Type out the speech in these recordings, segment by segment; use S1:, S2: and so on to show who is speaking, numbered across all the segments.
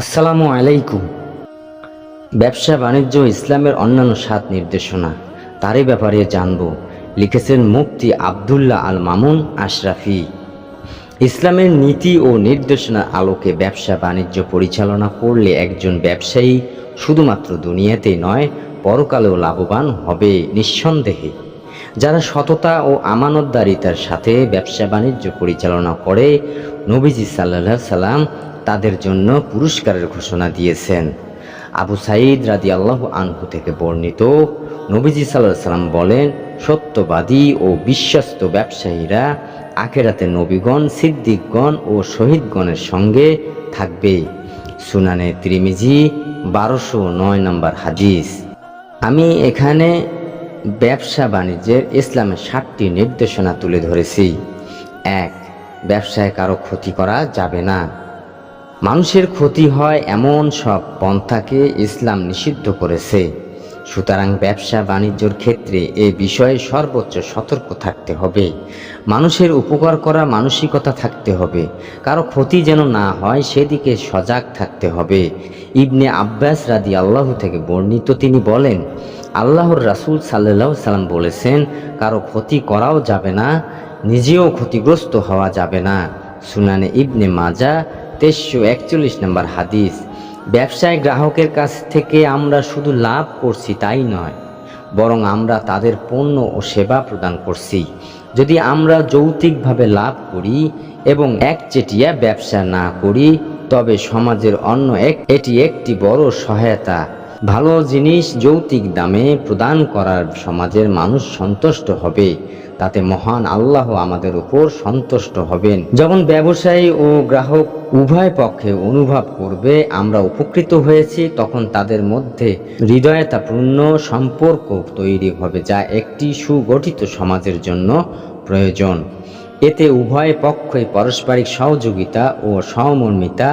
S1: আসসালামু আলাইকুম। ব্যবসা বাণিজ্য ইসলামের অন্যান্য সাত নির্দেশনা। তারই ব্যাপারে জানব, লিখেছেন মুফতি আবদুল্লাহ আল মামুন আশরাফি। ইসলামের নীতি ও নির্দেশনার আলোকে ব্যবসা বাণিজ্য পরিচালনা করলে একজন ব্যবসায়ী শুধুমাত্র দুনিয়াতেই নয়, পরকালেও লাভবান হবে নিঃসন্দেহে। যারা সততা ও আমানতদারিতার সাথে ব্যবসা বাণিজ্য পরিচালনা করে, নবীজি সাল্লাহ সাল্লাম তাদের জন্য পুরস্কারের ঘোষণা দিয়েছেন। আবু সাঈদ রাদি আল্লাহ আনহু থেকে বর্ণিত নবীজি সাল্লাহ সাল্লাম বলেন, সত্যবাদী ও বিশ্বস্ত ব্যবসায়ীরা আখেরাতে নবীগণ, সিদ্দিকগণ ও শহীদগণের সঙ্গে থাকবে। সুনানে ত্রিমিজি, বারোশো নয় নম্বর হাদিস। আমি এখানে ব্যবসা বাণিজ্যের ইসলামের সাতটি নির্দেশনা তুলে ধরেছি। এক, ব্যবসায় কারও ক্ষতি করা যাবে না। মানুষের ক্ষতি হয় এমন সব পন্থাকে ইসলাম নিষিদ্ধ করেছে। সুতরাং ব্যবসা বাণিজ্যর ক্ষেত্রে এ বিষয়ে সর্বোচ্চ সতর্ক থাকতে হবে। মানুষের উপকার করা মানসিকতা থাকতে হবে। কারও ক্ষতি যেন না হয় সেদিকে সজাগ থাকতে হবে। ইবনে আব্বাস রাদি আল্লাহ থেকে বর্ণিত তিনি বলেন, আল্লাহর রাসূল সাল্লাহ সাল্লাম বলেছেন, কারও ক্ষতি করাও যাবে না, নিজেও ক্ষতিগ্রস্ত হওয়া যাবে না। সুনানে ইবনে মাজা তেইশশো একচল্লিশ নম্বর হাদিস, ব্যবসায় গ্রাহকের কাছ থেকে আমরা শুধু লাভ করছি তাই নয়, বরং আমরা তাদের পণ্য ও সেবা প্রদান করছি। যদি আমরা যৌতিকভাবে লাভ করি এবং একচেটিয়া ব্যবসা না করি, তবে সমাজের অন্য এক, এটি একটি বড় সহায়তা। ভালো জিনিস যৌতিক দামে প্রদান করার সমাজের মানুষ সন্তুষ্ট হবে। তাতে মহান আল্লাহ আমাদের উপর সন্তুষ্ট হবেন। যখন ব্যবসায়ী ও গ্রাহক উভয় পক্ষে অনুভব করবে, আমরা উপকৃত হয়েছি, তখন তাদের মধ্যে হৃদয়তাপূর্ণ সম্পর্ক তৈরি হবে যা একটি সুগঠিত সমাজের জন্য প্রয়োজন। এতে উভয় পক্ষই পারস্পরিক সহযোগিতা ও সহমর্মিতা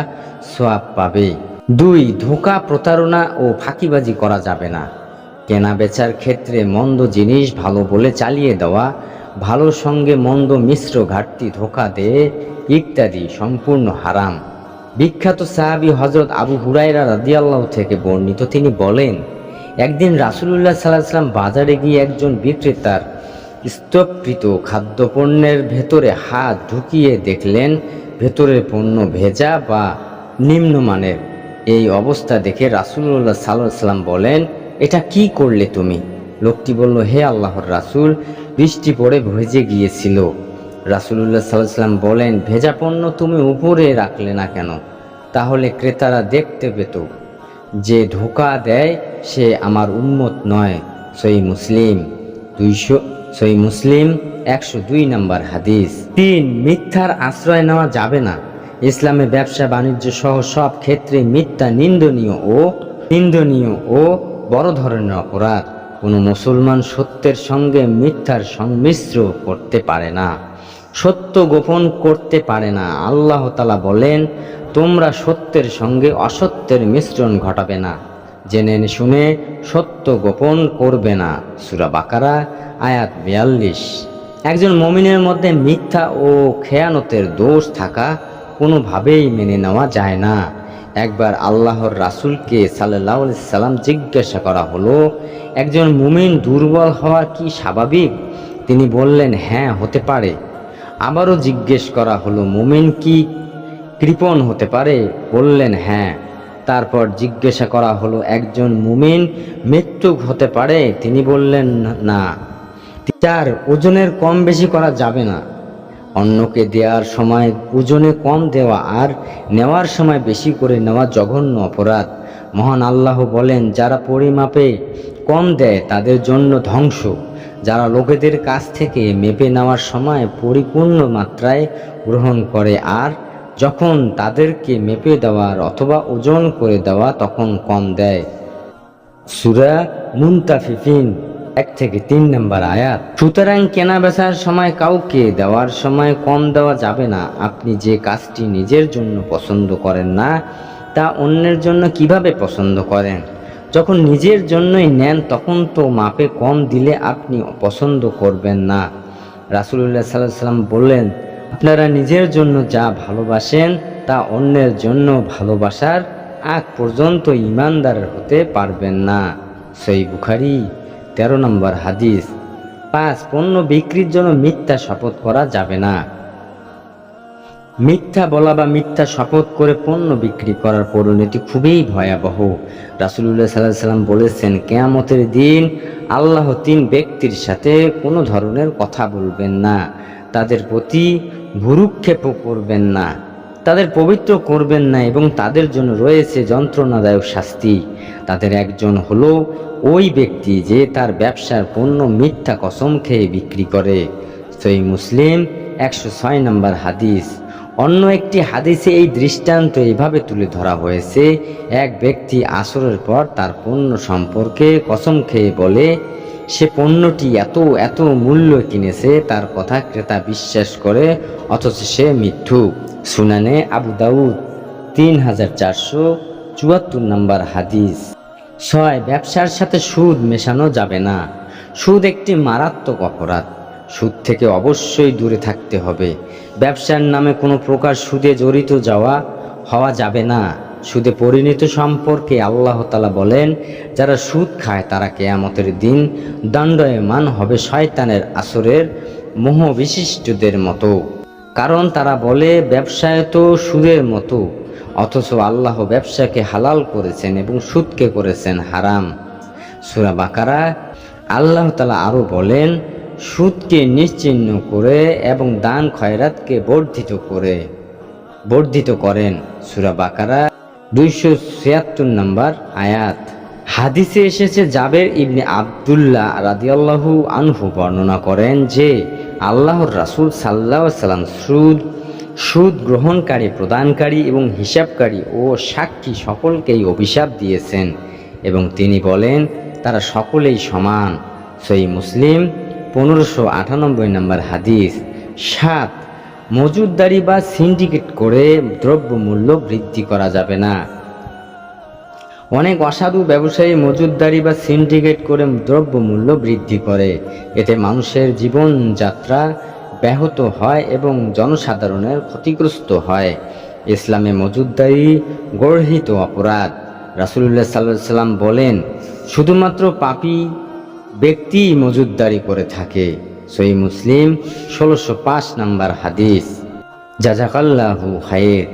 S1: সোয়াব পাবে। দুই, ধোঁকা প্রতারণা ও ফাঁকিবাজি করা যাবে না। কেনা বেচার ক্ষেত্রে মন্দ জিনিস ভালো বলে চালিয়ে দেওয়া ভালোর সঙ্গে মন্দ মিশ্র ঘাটতি ধোকা দেয় ইত্যাদি সম্পূর্ণ হারাম। বিখ্যাত সাহাবী হজরত আবু হুরাইরা রাদিয়াল্লাহ থেকে বর্ণিত, তিনি বলেন, একদিন রাসুলুল্লাহ সাল্লাহ সাল্লাম বাজারে গিয়ে একজন বিক্রেতার স্তবকৃত খাদ্যপণ্যের ভেতরে হাত ঢুকিয়ে দেখলেন, ভেতরের পণ্য ভেজা বা নিম্নমানের। এই অবস্থা দেখে রাসুল্লাহ সাল্লাহ সাল্লাম বলেন, এটা কি করলে তুমি? লোকটি বলল, হে আল্লাহর রাসূল, বৃষ্টি পড়ে ভেজে গিয়েছিল। রাসুলুল্লাহ সাল্লাহ সাল্লাম বলেন, ভেজা পণ্য তুমি উপরে রাখলে না কেন? তাহলে ক্রেতারা দেখতে পেত যে ধোকা দেয় সে আমার উন্মত নয়। সই মুসলিম দুইশো সই মুসলিম একশো দুই নম্বর হাদিস। তিন, মিথ্যার আশ্রয় নেওয়া যাবে না। ইসলামে ব্যবসা বাণিজ্য সহ সব ক্ষেত্রে মিথ্যা, নিন্দনীয় ও নিন্দনীয় ও বড় ধরনের অপরাধ। কোনো মুসলমান সত্যের সঙ্গে মিথ্যার সংমিশ্র করতে পারে না। সত্য গোপন করতে পারে না। আল্লাহ তালা বলেন, তোমরা সত্যের সঙ্গে অসত্যের মিশ্রণ ঘটাবে না। জেনে শুনে সত্য গোপন করবে না। সুরা বাকারা, আয়াত বিয়াল্লিশ। একজন মমিনের মধ্যে মিথ্যা ও খেয়ানতের দোষ থাকা কোনোভাবেই মেনে নেওয়া যায় না। একবার আল্লাহর রাসূলকে সাল্লাহ সাল্লাম জিজ্ঞাসা করা হলো, একজন মুমিন দুর্বল হওয়া কি স্বাভাবিক? তিনি বললেন হ্যাঁ হতে পারে। আবারও জিজ্ঞেস করা হলো, মুমিন কি কৃপণ হতে পারে? বললেন হ্যাঁ। তারপর জিজ্ঞাসা করা হলো, একজন মুমিন মৃত্যুক হতে পারে? তিনি বললেন, না। তার ওজনের কম বেশি করা যাবে না। অন্যকে দেওয়ার সময় ওজনে কম দেওয়া আর নেওয়ার সময় বেশি করে নেওয়া জঘন্য অপরাধ। মহান আল্লাহ বলেন, যারা পরিমাপে কম দেয় তাদের জন্য ধ্বংস। যারা লোকেদের কাছ থেকে মেপে নেওয়ার সময় পরিপূর্ণ মাত্রায় গ্রহণ করে আর যখন তাদেরকে মেপে দেওয়ার অথবা ওজন করে দেওয়া তখন কম দেয়। সুরা মুন্তাফিফিন এক থেকে তিন নম্বর আয়াত, সুতরাং কেনা বেচার সময় কাউকে দেওয়ার সময় কম দেওয়া যাবে না। আপনি যে কাজটি নিজের জন্য পছন্দ করেন না, তা অন্যের জন্য কীভাবে পছন্দ করেন? যখন নিজের জন্যই নেন, তখন তো মাপে কম দিলে আপনি পছন্দ করবেন না। রাসুলুল্লাহ সাল্লাহ সাল্লাম বললেন, আপনারা নিজের জন্য যা ভালোবাসেন, তা অন্যের জন্য ভালোবাসার আগ পর্যন্ত ইমানদার হতে পারবেন না। সই বুখারি। তেরো নম্বর হাদিস, পাঁচ, পণ্য বিক্রির জন্য মিথ্যা শপথ করা যাবে না। মিথ্যা বলা বা মিথ্যা শপথ করে পণ্য বিক্রি করার পরিণতি খুবই ভয়াবহ। রাসুলুল্লাহ সাল্লাহ সাল্লাম বলেছেন, কেয়ামতের দিন আল্লাহ তিন ব্যক্তির সাথে কোনো ধরনের কথা বলবেন না। তাদের প্রতি ভুরুক্ষেপও করবেন না। তাদের পবিত্র করবেন না এবং তাদের জন্য রয়েছে যন্ত্রণাদায়ক শাস্তি। তাদের একজন হলো ওই ব্যক্তি যে তার ব্যবসার পণ্য মিথ্যা কসম খেয়ে বিক্রি করে। সই মুসলিম একশো ছয় নম্বর হাদিস। অন্য একটি হাদিসে এই দৃষ্টান্ত এইভাবে তুলে ধরা হয়েছে, এক ব্যক্তি আসরের পর তার পণ্য সম্পর্কে কসম খেয়ে বলে সে পণ্যটি এত এত মূল্য কিনেছে, তার কথা ক্রেতা বিশ্বাস করে, অথচ সে মিথ্যু সুনানে আবু দাউদ, তিন হাজার চারশো চুয়াত্তর নম্বর হাদিস। ছয় ব্যবসার সাথে সুদ মেশানো যাবে না। সুদ একটি মারাত্মক অপরাধ। সুদ থেকে অবশ্যই দূরে থাকতে হবে। ব্যবসার নামে কোনো প্রকার সুদে জড়িত যাওয়া, হওয়া যাবে না। সুদে পরিণত সম্পর্কে আল্লাহ তালা বলেন, যারা সুদ খায় তারা কেয়ামতের দিন দণ্ডয়মান হবে শয়তানের আসরের মোহ বিশিষ্টদের মতো। কারণ তারা বলে, ব্যবসায় তো সুদের মতো, অথচ আল্লাহ ব্যবসাকে হালাল করেছেন এবং সুদকে করেছেন হারাম। সুরা বাকারা আল্লাহ তালা আরও বলেন, সুদকে নিশ্চিহ্ন করে এবং দান খয়রাতকে বর্ধিত করে, বর্ধিত করেন। সুরা বাকারা দুইশো ছিয়াত্তর নম্বর আয়াত। হাদিসে এসেছে জাবের ইবনে আবদুল্লাহ রাদিয়াল্লাহু আনহু বর্ণনা করেন যে, আল্লাহর রাসূল সাল্লাহ সাল্লাম সুদ সুদ গ্রহণকারী, প্রদানকারী এবং হিসাবকারী ও সাক্ষী সকলকেই অভিশাপ দিয়েছেন এবং তিনি বলেন, তারা সকলেই সমান। সই মুসলিম, পনেরোশো আটানব্বই নম্বর হাদিস, সাত মজুদদারি বা সিন্ডিকেট করে দ্রব্যমূল্য বৃদ্ধি করা যাবে না। অনেক অসাধু ব্যবসায়ী মজুদদারি বা সিন্ডিকেট করে দ্রব্যমূল্য বৃদ্ধি করে। এতে মানুষের জীবনযাত্রা ব্যাহত হয় এবং জনসাধারণের ক্ষতিগ্রস্ত হয়। ইসলামে মজুদদারি গর্হিত অপরাধ। রাসুলুল্লাহ সাল্লাহ সাল্লাম বলেন, শুধুমাত্র পাপি ব্যক্তি মজুদদারি করে থাকে। সই মুসলিম ষোলোশো পাঁচ নাম্বার হাদিস। জাজাকাল্লাহু খায়ের